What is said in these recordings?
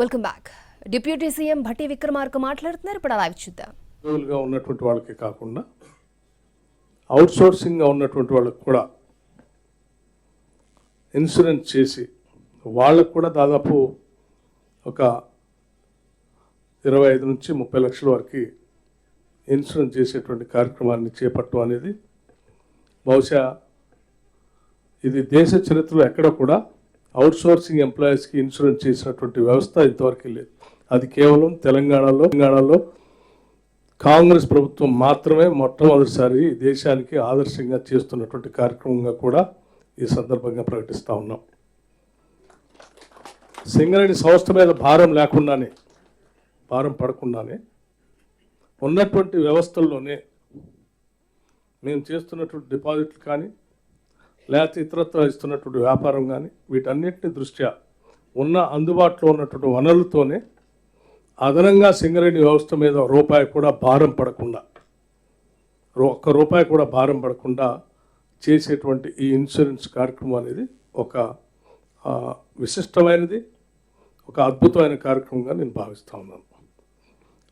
Welcome back deputy CM Bhatti Vikramarka మాట్లాడుతున్నారు. ఇప్పుడు live చూద్దాం. ఉన్నటువంటి వాళ్ళకి కాకుండా అవుట్ సోర్సింగ్గా ఉన్నటువంటి వాళ్ళకి కూడా ఇన్సూరెన్స్ చేసి వాళ్ళకు కూడా దాదాపు ఒక ఇరవై ఐదు నుంచి ముప్పై లక్షల వరకు ఇన్సూరెన్స్ చేసేటువంటి కార్యక్రమాన్ని చేపట్టడం అనేది బహుశా ఇది దేశ చరిత్రలో ఎక్కడ కూడా అవుట్సోర్సింగ్ ఎంప్లాయీస్కి ఇన్సూరెన్స్ చేసినటువంటి వ్యవస్థ ఇంతవరకు లేదు. అది కేవలం తెలంగాణలో తెలంగాణలో కాంగ్రెస్ ప్రభుత్వం మాత్రమే మొట్టమొదటిసారి దేశానికి ఆదర్శంగా చేస్తున్నటువంటి కార్యక్రమంగా కూడా ఈ సందర్భంగా ప్రకటిస్తూ ఉన్నాం. సింగరేణి సంస్థ మీద భారం లేకుండానే భారం పడకుండానే ఉన్నటువంటి వ్యవస్థల్లోనే మేము చేస్తున్నటువంటి డిపాజిట్లు కానీ లేకపోతే ఇతరత్ర ఇస్తున్నటువంటి వ్యాపారం కానీ వీటన్నిటిని దృష్ట్యా ఉన్న అందుబాటులో ఉన్నటువంటి వనరులతోనే అదనంగా సింగరేణి వ్యవస్థ మీద రూపాయి కూడా భారం పడకుండా రూ- ఒక్క రూపాయి కూడా భారం పడకుండా చేసేటువంటి ఈ ఇన్సూరెన్స్ కార్యక్రమం అనేది ఒక విశిష్టమైనది ఒక అద్భుతమైన కార్యక్రమంగా నేను భావిస్తూ ఉన్నాను.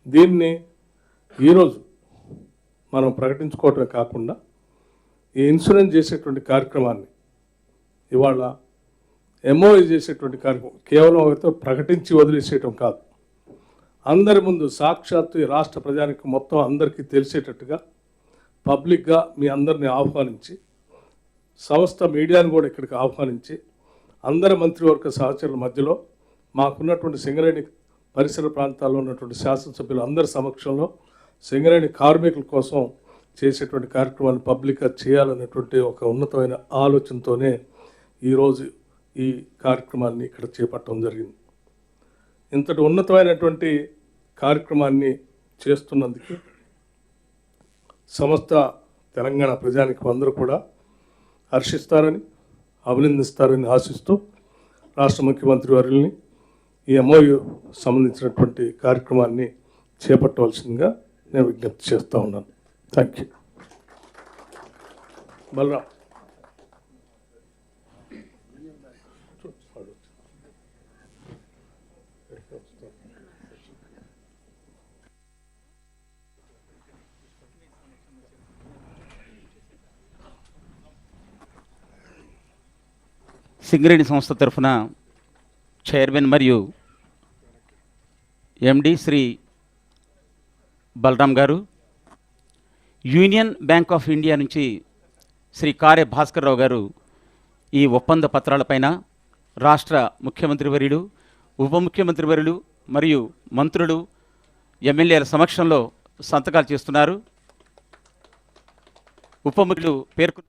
దీన్ని ఈరోజు మనం ప్రకటించుకోవటమే కాకుండా ఈ ఇన్సూరెన్స్ చేసేటువంటి కార్యక్రమాన్ని ఇవాళ ఎంఓఐ చేసేటువంటి కార్యక్రమం కేవలం ఒకరితో ప్రకటించి వదిలేసేయటం కాదు. అందరి ముందు సాక్షాత్తు ఈ రాష్ట్ర ప్రజానికి మొత్తం అందరికీ తెలిసేటట్టుగా పబ్లిక్గా మీ అందరిని ఆహ్వానించి సంస్థ మీడియాను కూడా ఇక్కడికి ఆహ్వానించి అందరి మంత్రివర్గ సహచరుల మధ్యలో మాకున్నటువంటి సింగరేణి పరిసర ప్రాంతాల్లో ఉన్నటువంటి శాసనసభ్యులు అందరి సమక్షంలో సింగరేణి కార్మికుల కోసం చేసేటువంటి కార్యక్రమాన్ని పబ్లిక్గా చేయాలనేటువంటి ఒక ఉన్నతమైన ఆలోచనతోనే ఈరోజు ఈ కార్యక్రమాన్ని ఇక్కడ చేపట్టడం జరిగింది. ఇంతటి ఉన్నతమైనటువంటి కార్యక్రమాన్ని చేస్తున్నందుకు సమస్త తెలంగాణ ప్రజానికి అందరూ కూడా హర్షిస్తారని అభినందిస్తారని ఆశిస్తూ రాష్ట్ర ముఖ్యమంత్రి వారిని ఈ ఎంఓయు సంబంధించినటువంటి కార్యక్రమాన్ని చేపట్టవలసిందిగా నేను విజ్ఞప్తి చేస్తూ ఉన్నాను. Thank you Balaram. సింగరేణి సంస్థ తరఫున చైర్మన్ మరియు ఎండి శ్రీ బలరాం గారు యూనియన్ బ్యాంక్ ఆఫ్ ఇండియా నుంచి శ్రీ కార్య భాస్కర్రావు గారు ఈ ఒప్పంద పత్రాలపైన రాష్ట్ర ముఖ్యమంత్రి వర్యులు ఉప ముఖ్యమంత్రి వర్యులు మరియు మంత్రులు ఎమ్మెల్యేల సమక్షంలో సంతకాలు చేస్తున్నారు. ఉప ముఖ్యులు పేర్కొ